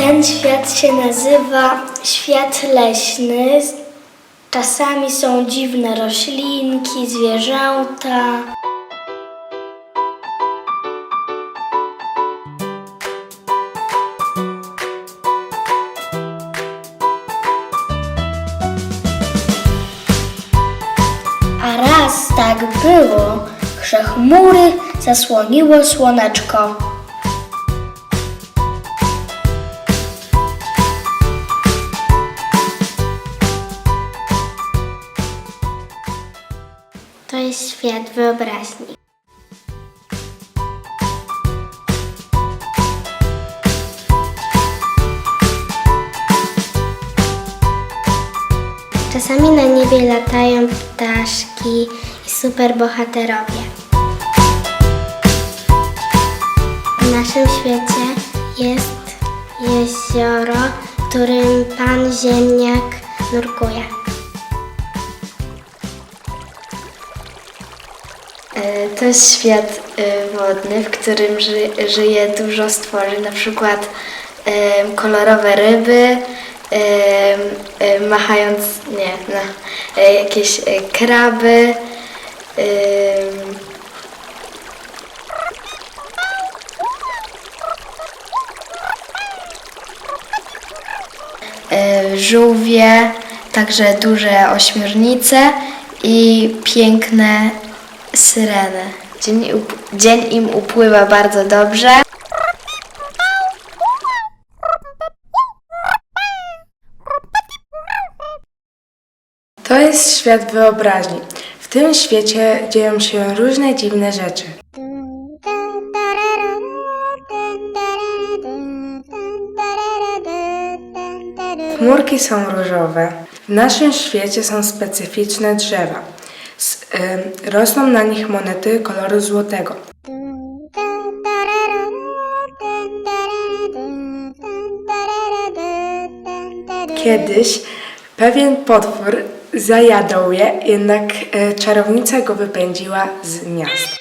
Ten świat się nazywa świat leśny. Czasami są dziwne roślinki, zwierzęta. A raz tak było, że chmury zasłoniło słoneczko. Jest świat wyobraźni. Czasami na niebie latają ptaszki i superbohaterowie. W naszym świecie jest jezioro, w którym pan ziemniak nurkuje. To jest świat e, wodny, w którym ży, żyje dużo stworzeń, na przykład e, kolorowe ryby, e, e, machając, nie, no, e, jakieś e, kraby, e, e, żółwie, także duże ośmiornice i piękne syreny. Dzień, dzień im upływa bardzo dobrze. To jest świat wyobraźni. W tym świecie dzieją się różne dziwne rzeczy. Chmurki są różowe. W naszym świecie są specyficzne drzewa. Rosną na nich monety koloru złotego. Kiedyś pewien potwór zajadał je, jednak e, czarownica go wypędziła z miasta.